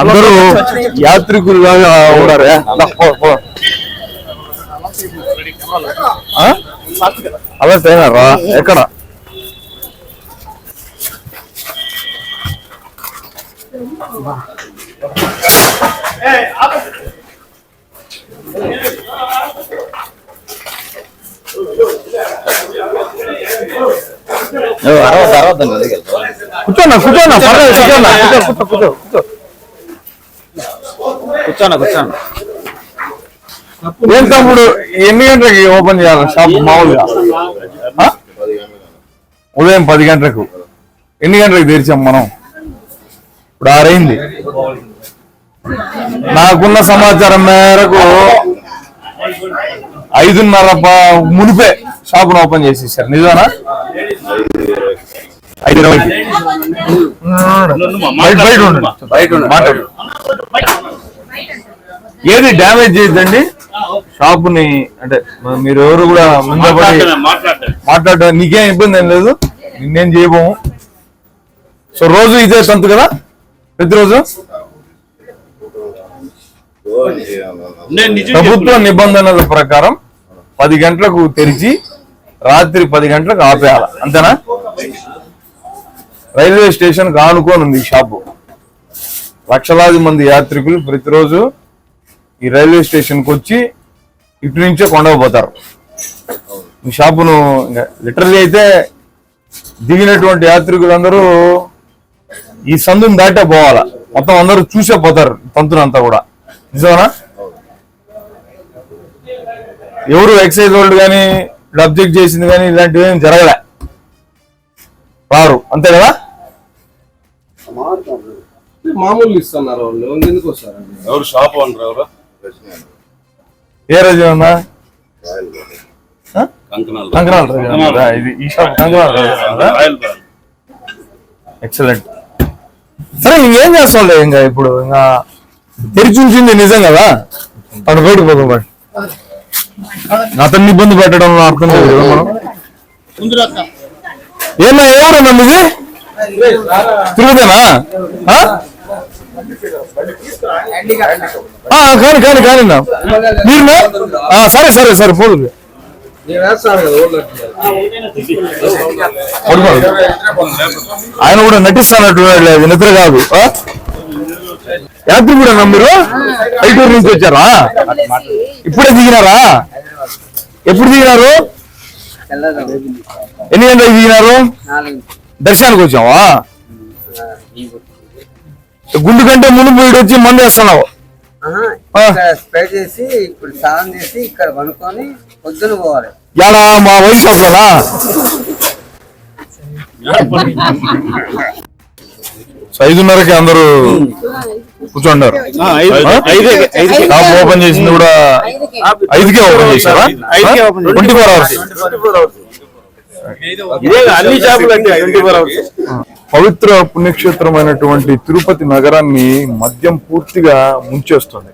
అందరూ యాత్రికుల్లాగా ఉన్నారు. అలా తేనారా? ఎక్కడ? కూర్చోన్నా కూర్చోన్నా పర్లేదు కూర్చోన్నా కూర్చో కూర్చో కూర్చో. కూర్చోండి కూర్చోండి. ఏం తమ్ముడు ఎన్ని గంటలకి ఓపెన్ చేయాలి షాప్ మామూలుగా? ఉదయం పది గంటలకు. ఎన్ని గంటలకు తెరిచాం మనం? ఇప్పుడు ఆరైంది. నాకున్న సమాచారం మేరకు ఐదున్నర మునిపే షాపును ఓపెన్ చేసేసారు. నిజానా ఐదు ఇరవైకి. బయట బయట ఉండండి. బయట ఉండండి. మాట్లాడు. ఏది డ్యామేజ్ చేయొద్దండి? షాపుని అంటే మ- మీరు ఎవరు కూడా ముందు మాట్లాడటం నీకేం ఇబ్బంది ఏం లేదు. నిన్నేం చేయబోము. సో రోజు ఇదే సంతు కదా? ప్రతిరోజు? ప్రభుత్వ నిబంధనల ప్రకారం పది గంటలకు తెరిచి రాత్రి పది గంటలకు ఆపేయాలి. అంతేనా? రైల్వే స్టేషన్ ఈ షాపు. లక్షలాది మంది యాత్రికులు ప్రతిరోజు ఈ రైల్వే స్టేషన్కి వచ్చి ఇటు నుంచే కొండపోతారు ఈ షాపును లిటరలీ అయితే దిగినటువంటి యాత్రికులందరూ ఈ సందుని దాటే పోవాలా. మొత్తం అందరూ చూసే పోతారు తంతునంతా కూడా. నిజమనా? ఎవరు ఎక్సైజ్ వాళ్ళు కానీ అబ్జెక్ట్ చేసింది కానీ ఇలాంటివి ఏం జరగలే. రారు. అంతే కదా? మామూలు ఇస్తున్నారు వాళ్ళు. ఎందుకు వస్తారండి? ఎవరు షాప్ ఓనర్ ఎవరు? ఏ రోజు ఉందా కంకణాలు కంకరాల రోజు ఉందా? ఇది ఈ షాప్ కంకరాల రోజు ఉందా? ఎక్సలెంట్ సరే ఇంకేం చేస్తాంలే ఇంకా ఇప్పుడు ఇంకా తెరిచి ఉంచింది నిజం కదా అక్కడ బయటకు పోదాం బయట అతన్ని ఇబ్బంది పెట్టడం అర్థం లేదు కదా మనం ఏమన్నా ఎవరన్నా మీది తిరుగుదేనా ఆ? ఆ, కాని కాని కాని. మీరు సరే సరే సరే పోదు. ఆయన కూడా నటిస్తానట్టు లేదు నిద్ర కాదు? యాత్రి కూడా మీరు? ఐటూరు నుంచి వచ్చారా? ఇప్పుడే దిగినారా? ఎప్పుడు దిగినారు? ఎన్ని గంటలకు దిగినారు? దర్శనానికి వచ్చావా? గుండు కంటే మునుపు వీడు వచ్చి మందు వేస్తున్నావు. స్ప్రే చేసి ఇప్పుడు స్నానం చేసి ఇక్కడ పనుకొని పొద్దున పోవాలి. యాడా మా వైఫ్ షాప్లోనా సో ఐదున్నరకి అందరూ కూర్చోండారు షాప్ ఓపెన్ చేసింది కూడా ఐదుకే. ఓపెన్ చేశారు. Twenty four hours. ఇదే అన్ని షాపులు అండి ట్వంటీ ఫోర్ అవర్స్ పవిత్ర పుణ్యక్షేత్రమైనటువంటి తిరుపతి నగరాన్ని మద్యం పూర్తిగా ముంచేస్తుంది.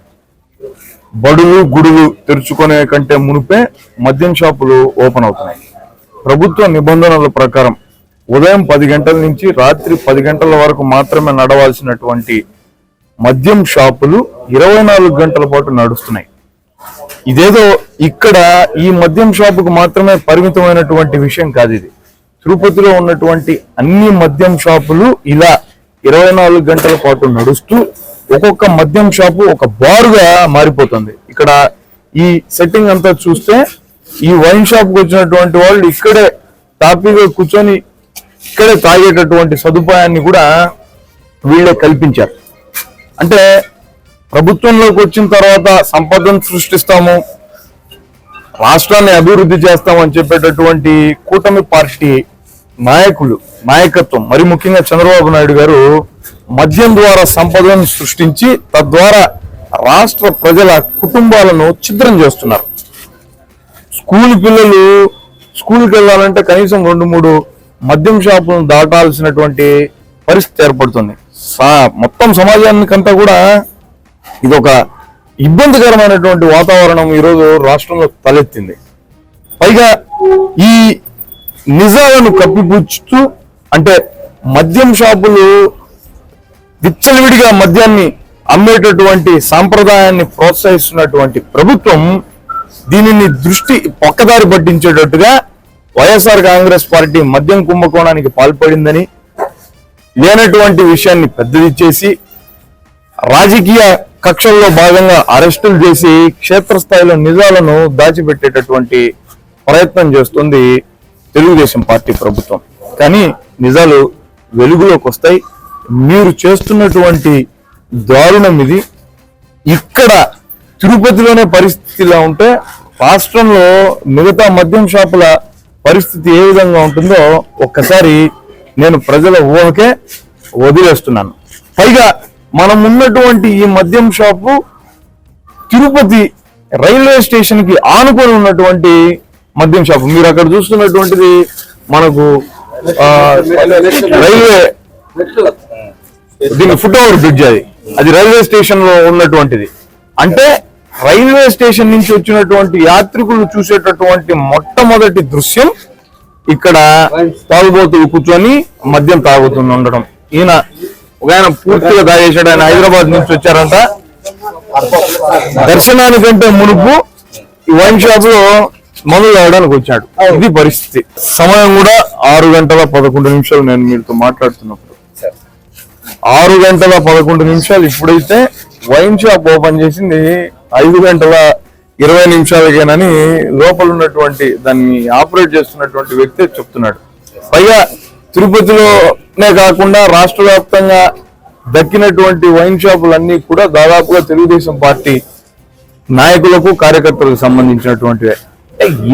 బడులు గుడులు తెరుచుకునే కంటే మునిపే మద్యం షాపులు ఓపెన్ అవుతున్నాయి. ప్రభుత్వ నిబంధనల ప్రకారం ఉదయం పది గంటల నుంచి రాత్రి పది గంటల వరకు మాత్రమే నడవాల్సినటువంటి మద్యం షాపులు ఇరవై నాలుగు గంటల పాటు నడుస్తున్నాయి. ఇదేదో ఇక్కడ ఈ మద్యం షాపుకు మాత్రమే పరిమితమైనటువంటి విషయం కాదు ఇది. తిరుపతిలో ఉన్నటువంటి అన్ని మద్యం షాపులు ఇలా ఇరవై నాలుగు గంటల పాటు నడుస్తూ ఒక్కొక్క మద్యం షాపు ఒక బారుగా మారిపోతుంది. ఇక్కడ ఈ సెట్టింగ్ అంతా చూస్తే ఈ వైన్ షాప్కు వచ్చినటువంటి వాళ్ళు ఇక్కడే తాపీగా కూర్చొని ఇక్కడే తాగేటటువంటి సదుపాయాన్ని కూడా వీళ్ళే కల్పించారు. అంటే ప్రభుత్వంలోకి వచ్చిన తర్వాత సంపదను సృష్టిస్తాము రాష్ట్రాన్ని అభివృద్ధి చేస్తామని చెప్పేటటువంటి కూటమి పార్టీ నాయకులు నాయకత్వం మరి ముఖ్యంగా చంద్రబాబు నాయుడు గారు మద్యం ద్వారా సంపదను సృష్టించి తద్వారా రాష్ట్ర ప్రజల కుటుంబాలను ఛిద్రం చేస్తున్నారు. స్కూల్ పిల్లలు స్కూల్కి వెళ్ళాలంటే కనీసం రెండు మూడు మద్యం షాపులను దాటాల్సినటువంటి పరిస్థితి ఏర్పడుతుంది. సా- మొత్తం సమాజానికంతా కూడా ఇది ఒక ఇబ్బందికరమైనటువంటి వాతావరణం ఈరోజు రాష్ట్రంలో తలెత్తింది. పైగా ఈ నిజాలను కప్పిపుచ్చుతూ అంటే మద్యం షాపులు విచ్చలవిడిగా మద్యాన్ని అమ్మేటటువంటి సాంప్రదాయాన్ని ప్రోత్సహిస్తున్నటువంటి ప్రభుత్వం దీనిని దృష్టి పక్కదారి పట్టించేటట్టుగా వైఎస్ఆర్ కాంగ్రెస్ పార్టీ మద్యం కుంభకోణానికి పాల్పడిందని లేనటువంటి విషయాన్ని పెద్దది చేసి రాజకీయ కక్షల్లో భాగంగా అరెస్టులు చేసి క్షేత్రస్థాయిలో నిజాలను దాచిపెట్టేటటువంటి ప్రయత్నం చేస్తుంది తెలుగుదేశం పార్టీ ప్రభుత్వం. కానీ నిజాలు వెలుగులోకి వస్తాయి. మీరు చేస్తున్నటువంటి దారుణం ఇది. ఇక్కడ తిరుపతిలోనే పరిస్థితి ఇలా ఉంటే రాష్ట్రంలో మిగతా మద్యం షాపుల పరిస్థితి ఏ విధంగా ఉంటుందో ఒక్కసారి నేను ప్రజల ఊహకే వదిలేస్తున్నాను. పైగా మనం ఉన్నటువంటి ఈ మద్యం షాపు తిరుపతి రైల్వే స్టేషన్కి ఆనుకొని ఉన్నటువంటి మద్యం షాపు. మీరు అక్కడ చూస్తున్నటువంటిది మనకు రైల్వే దీని ఫుట్ ఓవర్ బ్రిడ్జ్ అది. అది రైల్వే స్టేషన్లో ఉన్నటువంటిది. అంటే రైల్వే స్టేషన్ నుంచి వచ్చినటువంటి యాత్రికులు చూసేటటువంటి మొట్టమొదటి దృశ్యం ఇక్కడ తాగుబోతులు కూర్చొని మద్యం తాగుతుంది ఉండడం. ఈయన ఒక ఆయన పూర్తిగా తాగేశాడు ఆయన హైదరాబాద్ నుంచి వచ్చారంట. దర్శనానికంటే మునుపు ఈ వైన్ షాప్లో మందులు తాగడానికి వచ్చాడు. ఇది పరిస్థితి. సమయం కూడా ఆరు గంటల పదకొండు నిమిషాలు నేను మీతో మాట్లాడుతున్నప్పుడు. ఆరు గంటల పదకొండు నిమిషాలు ఇప్పుడైతే వైన్ షాప్ ఓపెన్ చేసింది ఐదు గంటల ఇరవై నిమిషాలకేనని లోపల ఉన్నటువంటి దాన్ని ఆపరేట్ చేస్తున్నటువంటి వ్యక్తి చెప్తున్నాడు. పైగా తిరుపతిలోనే కాకుండా రాష్ట్ర వ్యాప్తంగా దక్కినటువంటి వైన్ షాపులన్నీ కూడా దాదాపుగా తెలుగుదేశం పార్టీ నాయకులకు కార్యకర్తలకు సంబంధించినటువంటివే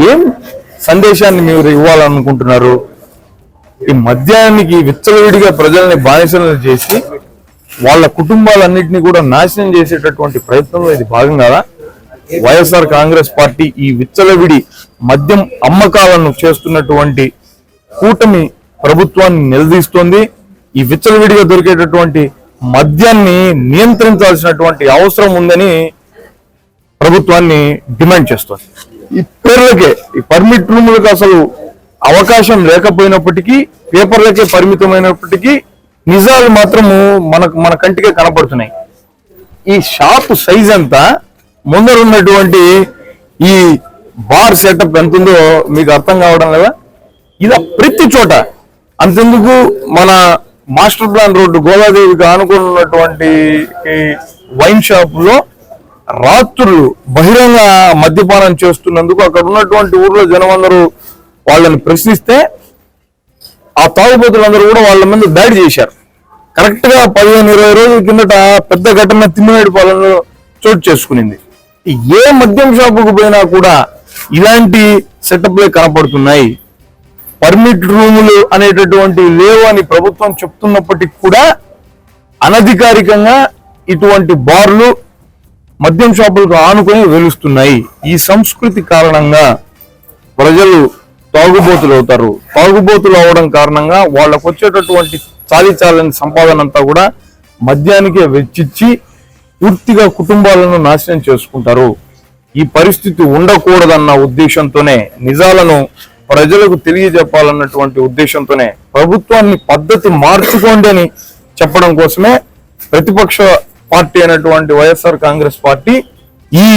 ఏం సందేశాన్ని మీరు ఇవ్వాలనుకుంటున్నారు? ఈ మద్యానికి విచ్చలవిడిగా ప్రజల్ని బానిసలను చేసి వాళ్ళ కుటుంబాలన్నింటినీ కూడా నాశనం చేసేటటువంటి ప్రయత్నంలో ఇది భాగం కదా? వైఎస్ఆర్ కాంగ్రెస్ పార్టీ ఈ విచ్చలవిడి మద్యం అమ్మకాలను చేస్తున్నటువంటి కూటమి ప్రభుత్వాన్ని నిలదీస్తోంది. ఈ విచ్చలవిడిగా దొరికేటటువంటి మద్యాన్ని నియంత్రించాల్సినటువంటి అవసరం ఉందని ప్రభుత్వాన్ని డిమాండ్ చేస్తోంది. ఈ పేర్లకే ఈ పర్మిట్ రూములకు అసలు అవకాశం లేకపోయినప్పటికీ పేపర్లకే పరిమితమైనప్పటికీ నిజాలు మాత్రము మనకు మన కంటికే కనపడుతున్నాయి. ఈ షాప్ సైజ్ అంతా ముందర ఉన్నటువంటి ఈ బార్ సెటప్ ఎంత ఉందో మీకు అర్థం కావడం లేదా? ఇలా ప్రతి చోట అంతెందుకు మన మాస్టర్ ప్లాన్ రోడ్డు గోదాదేవికి ఆనుకున్నటువంటి వైన్ షాప్లో రాత్రులు బహిరంగ మద్యపానం చేస్తున్నందుకు అక్కడ ఉన్నటువంటి ఊర్లో జనం అందరూ వాళ్ళని ప్రశ్నిస్తే ఆ తాగుబోతులందరూ కూడా వాళ్ళ మీద దాడి చేశారు. కరెక్ట్గా పదిహేను ఇరవై రోజుల కిందట పెద్ద ఘటన తిమ్మినేడు పాలనలో చోటు చేసుకునింది. ఏ మద్యం షాపుకు పోయినా కూడా ఇలాంటి సెటప్లే కనపడుతున్నాయి. పర్మిట్ రూములు అనేటటువంటి లేవు అని ప్రభుత్వం చెప్తున్నప్పటికీ కూడా అనధికారికంగా ఇటువంటి బార్లు మద్యం షాపులకు ఆనుకొని వెలుస్తున్నాయి. ఈ సంస్కృతి కారణంగా ప్రజలు తాగుబోతులు అవుతారు తాగుబోతులు అవడం కారణంగా వాళ్ళకు వచ్చేటటువంటి చాలిచాలని సంపాదన అంతా కూడా మద్యానికే వెచ్చిచ్చి పూర్తిగా కుటుంబాలను నాశనం చేసుకుంటారు. ఈ పరిస్థితి ఉండకూడదన్న ఉద్దేశంతోనే నిజాలను ప్రజలకు తెలియజెప్పాలన్నటువంటి ఉద్దేశంతోనే ప్రభుత్వాన్ని పద్ధతి మార్చుకోండి అని చెప్పడం కోసమే ప్రతిపక్ష పార్టీ అయినటువంటి వైఎస్ఆర్ కాంగ్రెస్ పార్టీ ఈ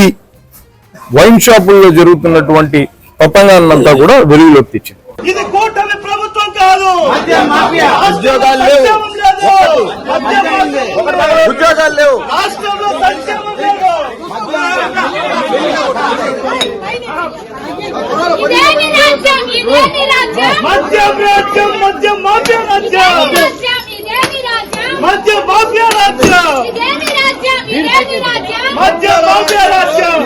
వైన్ షాపుల్లో జరుగుతున్నటువంటి తతంగాన్నంతా కూడా వెలుగులోకి తెచ్చింది. ఇది కూటమి ప్రభుత్వం కాదు. ఉద్యోగాలు లేవు. ఉద్యోగాలు లేవు. రాష్ట్రంలో సంక్షేమం లేదు. మద్యం రాజ్యం మద్యం మాఫియా రాజ్యం రాజ్యం ఇదేమి రాజ్యం మద్యం మాఫియా రాజ్యం ఇదేమి రాజ్యం ఇదేమి రాజ్యం మద్యం మాఫియా రాజ్యం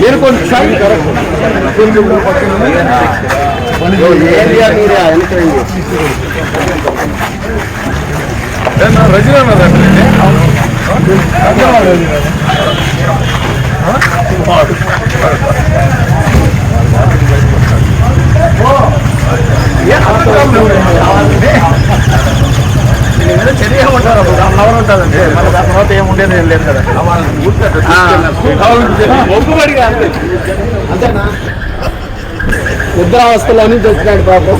మీరు కొంచెం సైడ్ ఏరియా మీడియా వెనకరండి రజనీ అన్నదండి చర్య ఉంటారు దాని ఎవరు ఉంటుందండి మన దాని తర్వాత ఏం ఉండేది ఏం లేదు కదా అంతేనా పాపం.